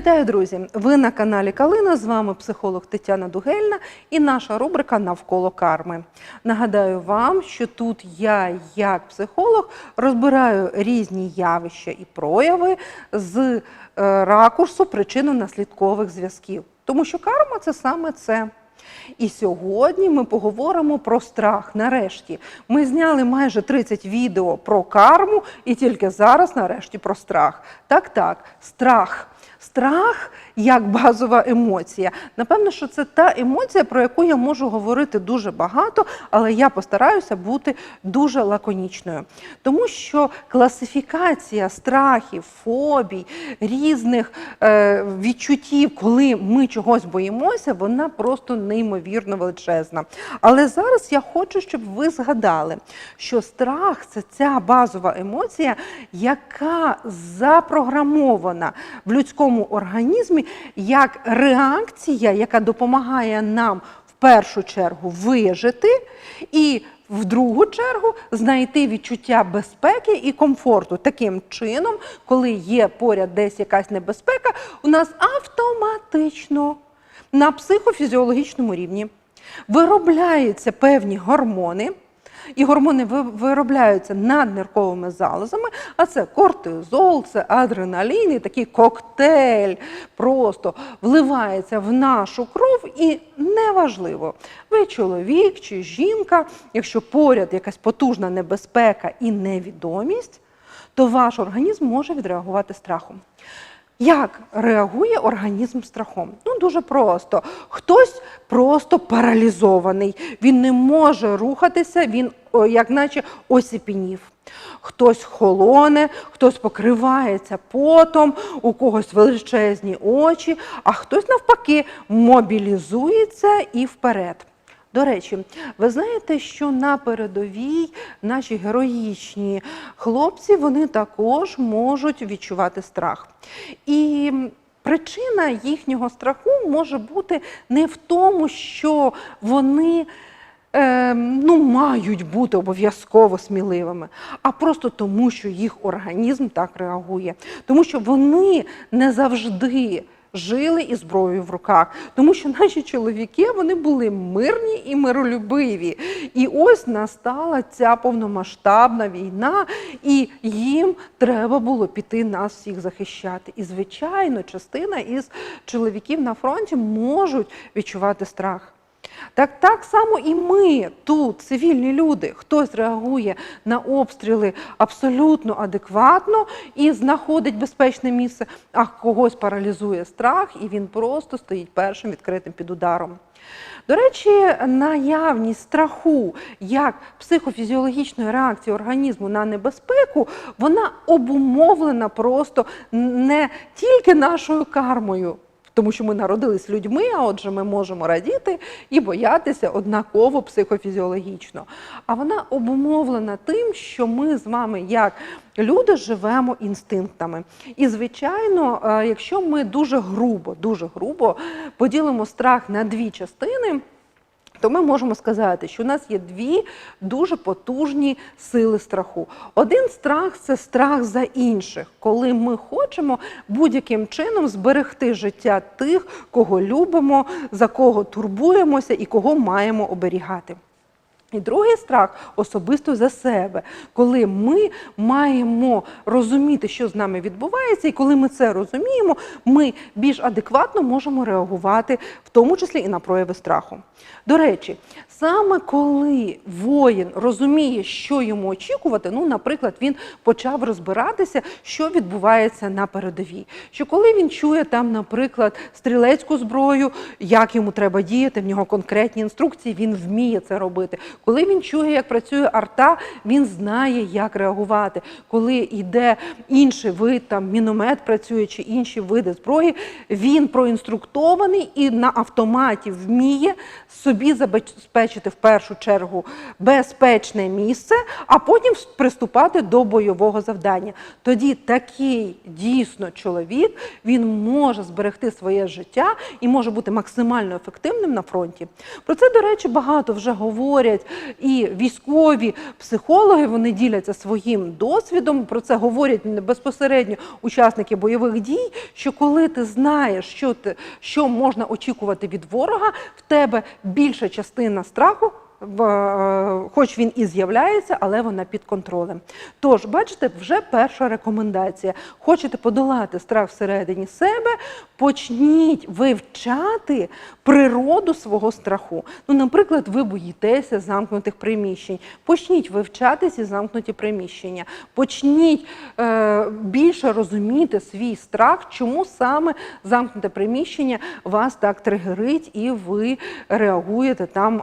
Вітаю, друзі! Ви на каналі Калина. З вами психолог Тетяна Дугельна і наша рубрика Навколо карми. Нагадаю вам, що тут я, як психолог, розбираю різні явища і прояви з е, ракурсу причинно-наслідкових зв'язків. Тому що карма це саме це. І сьогодні ми поговоримо про страх. Нарешті ми зняли майже 30 відео про карму, і тільки зараз, нарешті, про страх. Так, так, страх. Страх як базова емоція. Напевно, що це та емоція, про яку я можу говорити дуже багато, але я постараюся бути дуже лаконічною. Тому що класифікація страхів, фобій, різних е, відчуттів, коли ми чогось боїмося, вона просто неймовірно величезна. Але зараз я хочу, щоб ви згадали, що страх це ця базова емоція, яка запрограмована в людському організмі як реакція, яка допомагає нам в першу чергу вижити, і в другу чергу знайти відчуття безпеки і комфорту. Таким чином, коли є поряд десь якась небезпека, у нас автоматично на психофізіологічному рівні виробляються певні гормони. І гормони виробляються над нирковими залозами, а це кортизол, це адреналін, і такий коктейль просто вливається в нашу кров, і неважливо, ви чоловік чи жінка, якщо поряд якась потужна небезпека і невідомість, то ваш організм може відреагувати страхом. Як реагує організм страхом? Ну дуже просто. Хтось просто паралізований, він не може рухатися, він як наче осіпінів. Хтось холоне, хтось покривається потом, у когось величезні очі, а хтось навпаки мобілізується і вперед. До речі, ви знаєте, що на передовій наші героїчні хлопці вони також можуть відчувати страх. І причина їхнього страху може бути не в тому, що вони е, ну, мають бути обов'язково сміливими, а просто тому, що їх організм так реагує, тому що вони не завжди жили із зброєю в руках, тому що наші чоловіки вони були мирні і миролюбиві. І ось настала ця повномасштабна війна, і їм треба було піти нас всіх захищати. І, звичайно, частина із чоловіків на фронті можуть відчувати страх. Так так само і ми тут, цивільні люди, хтось реагує на обстріли абсолютно адекватно і знаходить безпечне місце, а когось паралізує страх, і він просто стоїть першим відкритим під ударом. До речі, наявність страху як психофізіологічної реакції організму на небезпеку, вона обумовлена просто не тільки нашою кармою. Тому що ми народились людьми, а отже, ми можемо радіти і боятися однаково психофізіологічно. А вона обумовлена тим, що ми з вами, як люди, живемо інстинктами. І, звичайно, е, якщо ми дуже грубо, дуже грубо поділимо страх на дві частини. То ми можемо сказати, що у нас є дві дуже потужні сили страху. Один страх це страх за інших, коли ми хочемо будь-яким чином зберегти життя тих, кого любимо, за кого турбуємося і кого маємо оберігати. І другий страх особисто за себе, коли ми маємо розуміти, що з нами відбувається, і коли ми це розуміємо, ми більш адекватно можемо реагувати, в тому числі і на прояви страху. До речі, саме коли воїн розуміє, що йому очікувати, ну, наприклад, він почав розбиратися, що відбувається на передовій. Що коли він чує там, наприклад, стрілецьку зброю, як йому треба діяти, в нього конкретні інструкції, він вміє це робити. Коли він чує, як працює арта, він знає, як реагувати. Коли йде інший вид, там міномет працює чи інші види зброї, він проінструктований і на автоматі вміє собі забезпечити в першу чергу безпечне місце, а потім приступати до бойового завдання. Тоді такий дійсно чоловік він може зберегти своє життя і може бути максимально ефективним на фронті. Про це, до речі, багато вже говорять і військові психологи вони діляться своїм досвідом. Про це говорять безпосередньо учасники бойових дій. Що коли ти знаєш, що ти що можна очікувати від ворога, в тебе більша частина страху. Е, Хоч він і з'являється, але вона під контролем. Тож, бачите, вже перша рекомендація. Хочете подолати страх всередині себе, почніть вивчати природу свого страху. Ну, наприклад, ви боїтеся замкнутих приміщень. Почніть вивчати ці замкнуті приміщення. Почніть е, більше розуміти свій страх, чому саме замкнуте приміщення вас так тригерить, і ви реагуєте там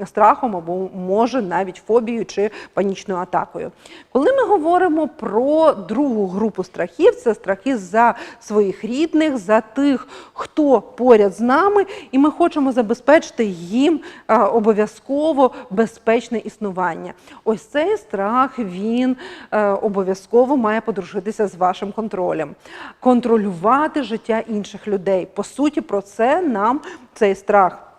е, страхом або може навіть фобією чи панічною атакою. Коли ми говоримо про другу групу страхів, це страхи за своїх рідних, за тих, хто поряд з нами, і ми хочемо забезпечити їм обов'язково безпечне існування. Ось цей страх він е, обов'язково має подружитися з вашим контролем, контролювати життя інших людей. По суті, про це нам цей страх.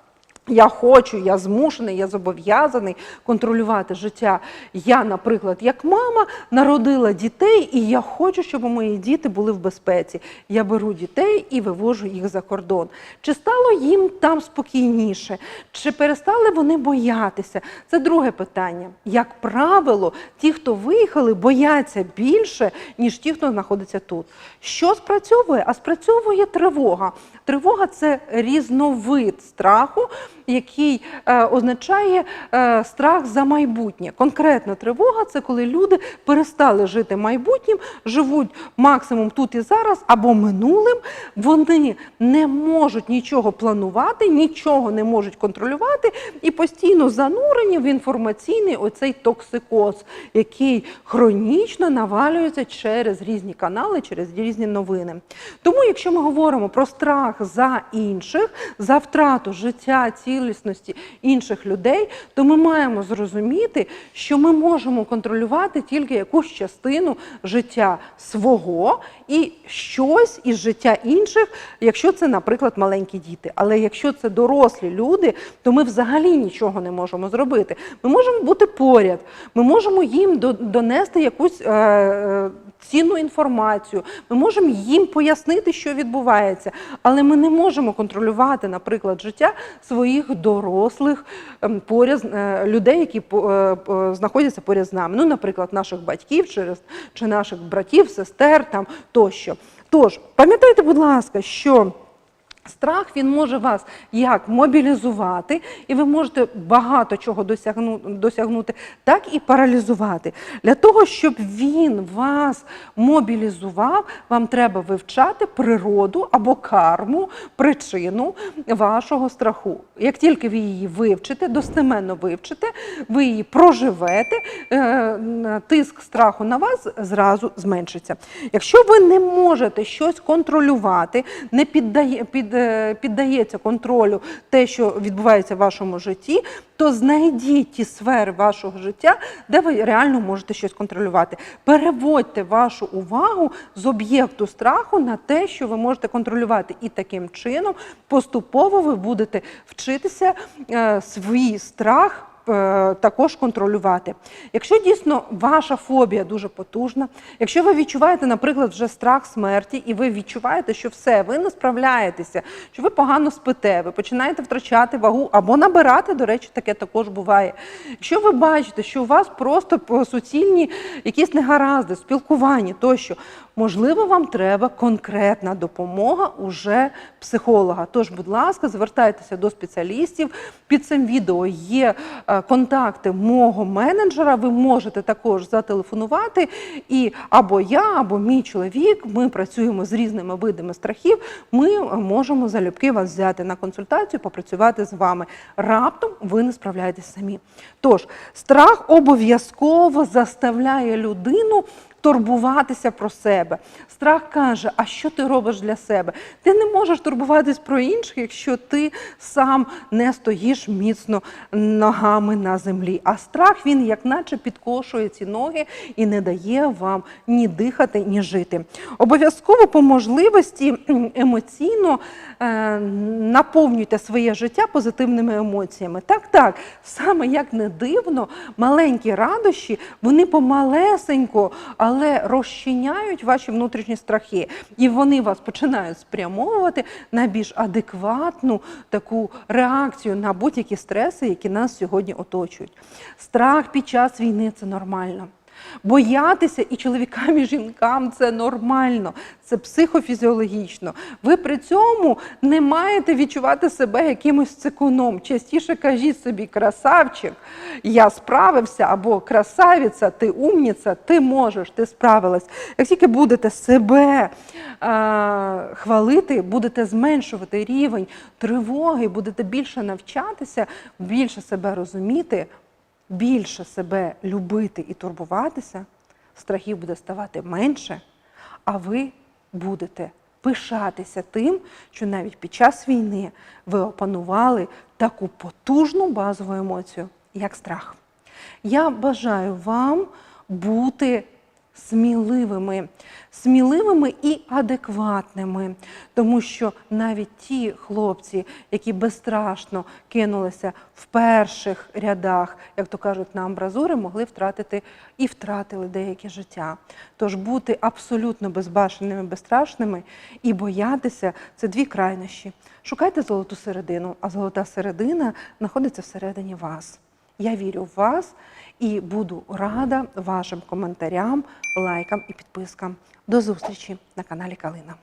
Я хочу, я змушений, я зобов'язаний контролювати життя. Я, наприклад, як мама народила дітей, і я хочу, щоб мої діти були в безпеці. Я беру дітей і вивожу їх за кордон. Чи стало їм там спокійніше, чи перестали вони боятися? Це друге питання. Як правило, ті, хто виїхали, бояться більше, ніж ті, хто знаходиться тут. Що спрацьовує? А спрацьовує тривога. Тривога це різновид страху, який е, означає е, страх за майбутнє. Конкретна тривога це коли люди перестали жити майбутнім, живуть максимум тут і зараз або минулим. Вони не можуть нічого планувати, нічого не можуть контролювати і постійно занурені в інформаційний оцей токсикоз, який хронічно навалюється через різні канали, через різні новини. Тому, якщо ми говоримо про страх за інших, за втрату життя, цілісності інших людей, то ми маємо зрозуміти, що ми можемо контролювати тільки якусь частину життя свого і щось із життя інших, якщо це, наприклад, маленькі діти. Але якщо це дорослі люди, то ми взагалі нічого не можемо зробити. Ми можемо бути поряд, ми можемо їм донести якусь. е, е, Цінну інформацію, ми можемо їм пояснити, що відбувається, але ми не можемо контролювати, наприклад, життя своїх дорослих ем, поряд е, людей, які е, знаходяться поряд з нами. Ну, наприклад, наших батьків через чи наших братів, сестер там тощо. Тож пам'ятайте, будь ласка, що. Страх він може вас як мобілізувати, і ви можете багато чого досягнути, так і паралізувати. Для того, щоб він вас мобілізував, вам треба вивчати природу або карму, причину вашого страху. Як тільки ви її вивчите, достеменно вивчите, ви її проживете, е, тиск страху на вас зразу зменшиться. Якщо ви не можете щось контролювати, не піддає, під, піддається контролю те, що відбувається в вашому житті, то знайдіть ті сфери вашого життя, де ви реально можете щось контролювати. Переводьте вашу увагу з об'єкту страху на те, що ви можете контролювати. І таким чином поступово ви будете вчитися е, свій страх. Е, Також контролювати. Якщо дійсно ваша фобія дуже потужна, якщо ви відчуваєте, наприклад, вже страх смерті, і ви відчуваєте, що все, ви не справляєтеся, що ви погано спите, ви починаєте втрачати вагу або набирати, до речі, таке також буває. Якщо ви бачите, що у вас просто суцільні якісь негаразди, в спілкуванні тощо, можливо, вам треба конкретна допомога уже психолога. Тож, будь ласка, звертайтеся до спеціалістів. Під цим відео є е, контакти мого менеджера. Ви можете також зателефонувати. І або я, або мій чоловік. Ми працюємо з різними видами страхів. Ми е, можемо залюбки вас взяти на консультацію, попрацювати з вами. Раптом ви не справляєтесь самі. Тож страх обов'язково заставляє людину турбуватися про себе. Страх каже: а що ти робиш для себе? Ти не можеш турбуватись про інших, якщо ти сам не стоїш міцно ногами на землі. А страх він, як наче, підкошує ці ноги і не дає вам ні дихати, ні жити. Обов'язково по можливості емоційно е, наповнюйте своє життя позитивними емоціями. Так, так, саме як не дивно, маленькі радощі, вони помалесенько, але розчиняють ваші внутрішні страхи. І вони вас починають спрямовувати на більш адекватну таку реакцію на будь-які стреси, які нас сьогодні оточують. Страх під час війни це нормально. Боятися і чоловікам, і жінкам це нормально, це психофізіологічно. Ви при цьому не маєте відчувати себе якимось цикуном. Частіше кажіть собі, красавчик, я справився, або красавиця, ти умніця, ти можеш, ти справилась. Як тільки будете себе е, хвалити, будете зменшувати рівень тривоги, будете більше навчатися, більше себе розуміти, більше себе любити і турбуватися, страхів буде ставати менше, а ви будете пишатися тим, що навіть під час війни ви опанували таку потужну базову емоцію, як страх. Я бажаю вам бути сміливими, сміливими і адекватними, тому що навіть ті хлопці, які безстрашно кинулися в перших рядах, як то кажуть, на амбразури, могли втратити і втратили деяке життя. Тож бути абсолютно безбашеними, безстрашними і боятися це дві крайнощі. Шукайте золоту середину, а золота середина знаходиться всередині вас. Я вірю в вас і буду рада вашим коментарям, лайкам і підпискам. До зустрічі на каналі Калина.